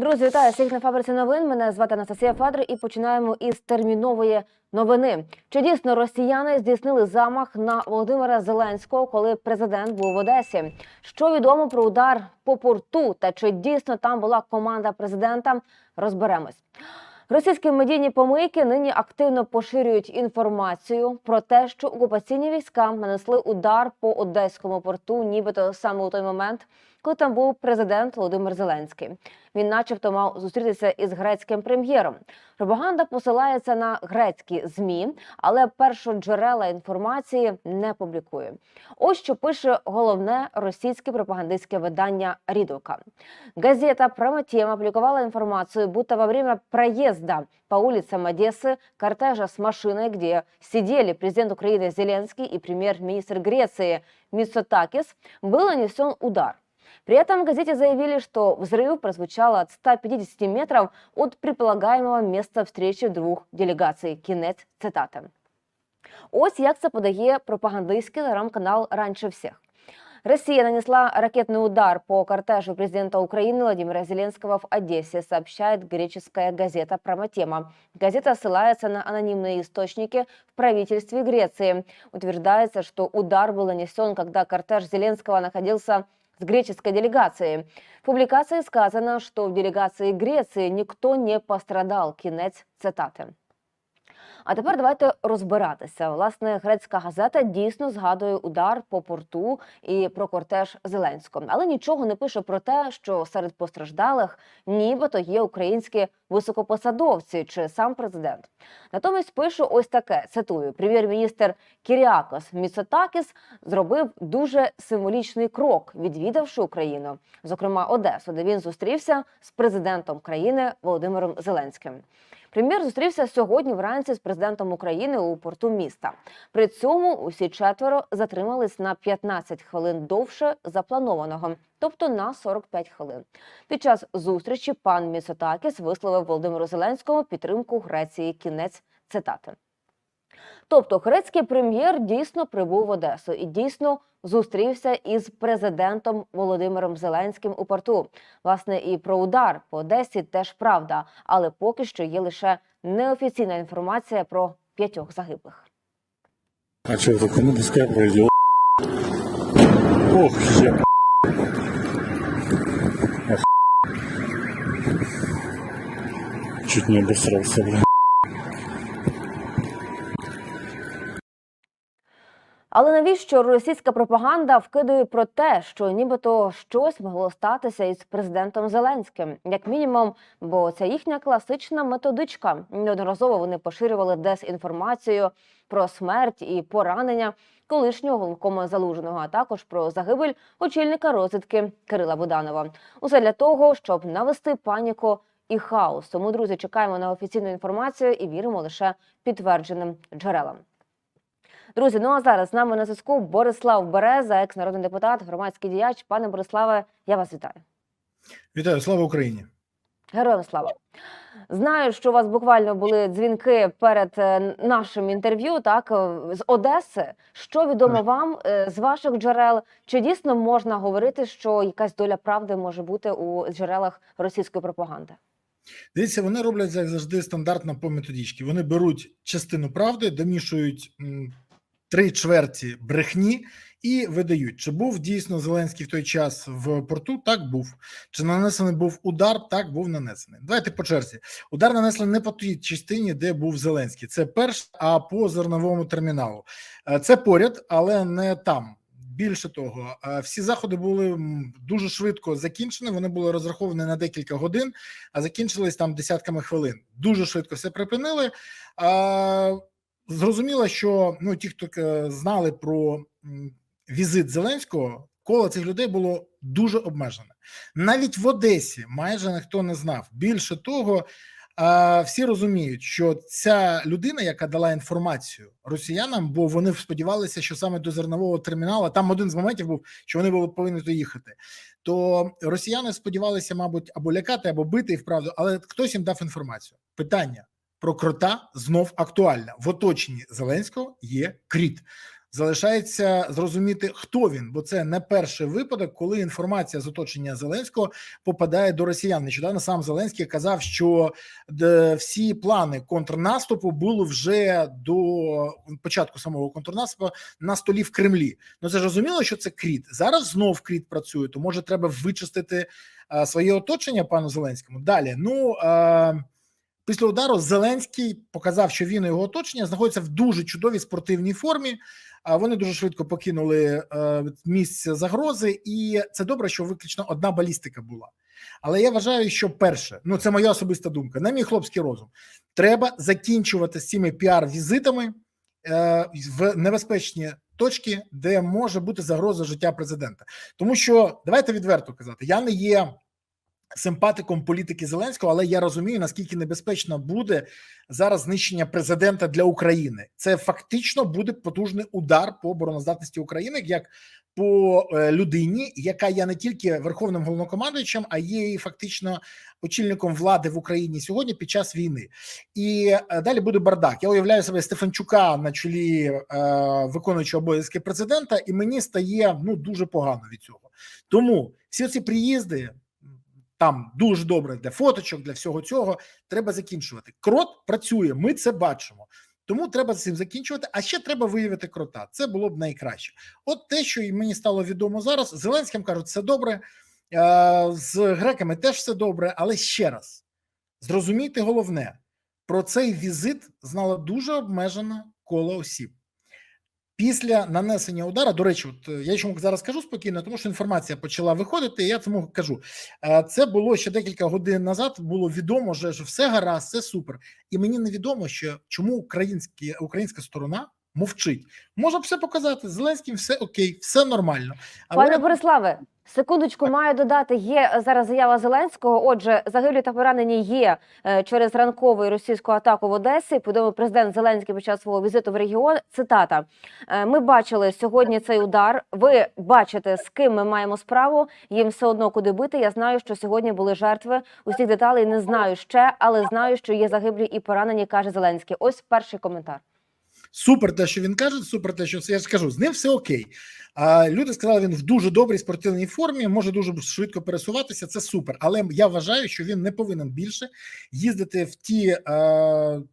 Друзі, вітаю всіх на фабриці новин. Мене звати Анастасія Фадр і починаємо із термінової новини. Чи дійсно росіяни здійснили замах на Володимира Зеленського, коли президент був в Одесі? Що відомо про удар по порту та чи дійсно там була команда президента? Розберемось. Російські медійні помийки нині активно поширюють інформацію про те, що окупаційні війська нанесли удар по одеському порту, нібито саме у той момент, коли там був президент Володимир Зеленський. Він, начебто, мав зустрітися із грецьким прем'єром. Пропаганда посилається на грецькі змі, але першоджерела інформації не публікує. Ось що пише головне російське пропагандистське видання Рідока. Газета «Прямо тема» опубликовала информацию, будто во время проезда по улицам Одессы кортежа с машиной, где сидели президент Украины Зеленский и премьер-министр Греции Мицотакис, был нанесен удар. При этом в газете заявили, что взрыв прозвучал от 150 метров от предполагаемого места встречи двух делегаций. Кінець цитати. Ось як це подає пропагандистський телеграм-канал раніше всіх. Россия нанесла ракетный удар по кортежу президента Украины Владимира Зеленского в Одессе, сообщает греческая газета «Промотема». Газета ссылается на анонимные источники в правительстве Греции. Утверждается, что удар был нанесен, когда кортеж Зеленского находился с греческой делегацией. В публикации сказано, что в делегации Греции никто не пострадал. Кінець цитати. А тепер давайте розбиратися. Власне, грецька газета дійсно згадує удар по порту і про кортеж Зеленського, але нічого не пише про те, що серед постраждалих нібито є українські високопосадовці чи сам президент. Натомість пише ось таке: цитую: прем'єр-міністр Кіріакос Міцотакіс зробив дуже символічний крок, відвідавши Україну, зокрема Одесу, де він зустрівся з президентом країни Володимиром Зеленським. Прем'єр зустрівся сьогодні вранці з президентом України у порту міста. При цьому усі четверо затримались на 15 хвилин довше запланованого, тобто на 45 хвилин. Під час зустрічі пан Міцотакіс висловив Володимиру Зеленському підтримку Греції. Кінець цитати. Тобто, грецький прем'єр дійсно прибув в Одесу і дійсно зустрівся із президентом Володимиром Зеленським у порту. Власне, і про удар по Одесі теж правда, але поки що є лише неофіційна інформація про п'ятьох загиблих. А что это кому доска пройдет? Ох, я Чуть не обосрался, блин. Але навіщо російська пропаганда вкидує про те, що нібито щось могло статися із президентом Зеленським, як мінімум, бо це їхня класична методичка. Неодноразово вони поширювали дезінформацію про смерть і поранення колишнього головкома залуженого, а також про загибель очільника розвідки Кирила Буданова. Усе для того, щоб навести паніку і хаос. Тому, друзі, чекаємо на офіційну інформацію і віримо лише підтвердженим джерелам. Друзі, ну а зараз з нами на зв'язку Борислав Береза, екс-народний депутат, громадський діяч. Пане Бориславе, я вас вітаю. Вітаю, слава Україні! Героям слава. Знаю, що у вас буквально були дзвінки перед е, нашим інтерв'ю, так е, з Одеси. Що відомо Так. вам е, з ваших джерел? Чи дійсно можна говорити, що якась доля правди може бути у джерелах російської пропаганди? Дивіться, вони роблять як завжди стандартно по методичці. Вони беруть частину правди, домішують три чверті брехні і видають, чи був дійсно Зеленський в той час в порту? Так був. Чи нанесений був удар? Так був нанесений. Давайте по черзі. Удар нанесли не по тій частині, де був Зеленський. Це перше, а по зерновому терміналу. Е, Це поряд, але не там. Більше того, е, всі заходи були дуже швидко закінчені. Вони були розраховані на декілька годин, а закінчились там десятками хвилин. Дуже швидко все припинили. Зрозуміло, що ну ті, хто е, знали про візит Зеленського, коло цих людей було дуже обмежене. Навіть в Одесі майже ніхто не знав. Більше того, всі розуміють, що ця людина, яка дала інформацію росіянам, бо вони сподівалися, що саме до зернового терміналу там один з моментів був, що вони були повинні доїхати. То росіяни сподівалися, мабуть, або лякати, або бити і вправду, але хтось їм дав інформацію. Питання про крота знов актуальне. В оточенні Зеленського є кріт. Залишається зрозуміти, хто він, бо це не перший випадок, коли інформація з оточення Зеленського попадає до росіян. Нещодавно сам Зеленський казав, що всі плани контрнаступу були вже до початку самого контрнаступу на столі в Кремлі. Ну це ж розуміло, що це кріт. Зараз знов кріт працює, то може треба вичистити своє оточення пану Зеленському. Далі, ну а, після удару Зеленський показав, що він і його оточення знаходяться в дуже чудовій спортивній формі. А вони дуже швидко покинули е, місце загрози, і це добре, що виключно одна балістика була. Але я вважаю, що перше, ну це моя особиста думка, на мій хлопський розум, треба закінчувати з цими піар-візитами е, в небезпечні точки, де може бути загроза життя президента. Тому що давайте відверто казати, я не є симпатиком політики Зеленського, але я розумію, наскільки небезпечно буде зараз знищення президента для України. Це фактично буде потужний удар по обороноздатності України, як по е, людині, яка є не тільки верховним головнокомандуючим, а є і фактично очільником влади в Україні сьогодні під час війни. І е, далі буде бардак. Я уявляю себе Стефанчука на чолі е, виконуючого обов'язки президента, і мені стає ну дуже погано від цього. Тому всі ці приїзди. Там дуже добре для фоточок, для всього цього треба закінчувати. Крот працює, ми це бачимо. Тому треба з цим закінчувати. А ще треба виявити крота. Це було б найкраще. От те, що і мені стало відомо зараз. Зеленським кажуть, все добре. е, З греками теж все добре. Але ще раз зрозумійте головне: про цей візит знало дуже обмежене коло осіб. Після нанесення удара, до речі, от е, я чому зараз кажу спокійно, тому що інформація почала виходити. і Я тому кажу, Е, це було ще декілька годин назад. Було відомо, що все гаразд, все супер. І мені невідомо, що чому українські українська сторона мовчить. Може все показати. Зеленським все окей, все нормально. Але... Пане Бориславе, секундочку, маю додати. Є зараз заява Зеленського. Отже, загиблі та поранені є е, через ранкову російську атаку в Одесі. Повідомив президент Зеленський під час свого візиту в регіон. Цитата: «Е, Ми бачили сьогодні цей удар. Ви бачите, з ким ми маємо справу. Їм все одно куди бити. Я знаю, що сьогодні були жертви. Усіх деталей не знаю ще, але знаю, що є загиблі і поранені. каже Зеленський. Ось перший коментар. Супер, те, що він каже, супер, те, що я ж кажу, з ним все окей. А люди сказали, він в дуже добрій спортивній формі, може дуже швидко пересуватися. Це супер. Але я вважаю, що він не повинен більше їздити в ті е,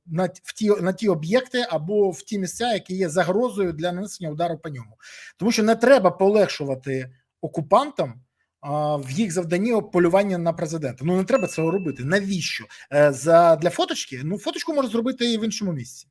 на в ті на ті об'єкти або в ті місця, які є загрозою для нанесення удару по ньому, тому що не треба полегшувати окупантам. В їх завданні полювання на президента. Ну не треба цього робити. Навіщо? Е, За для фоточки? Ну фоточку може зробити і в іншому місці.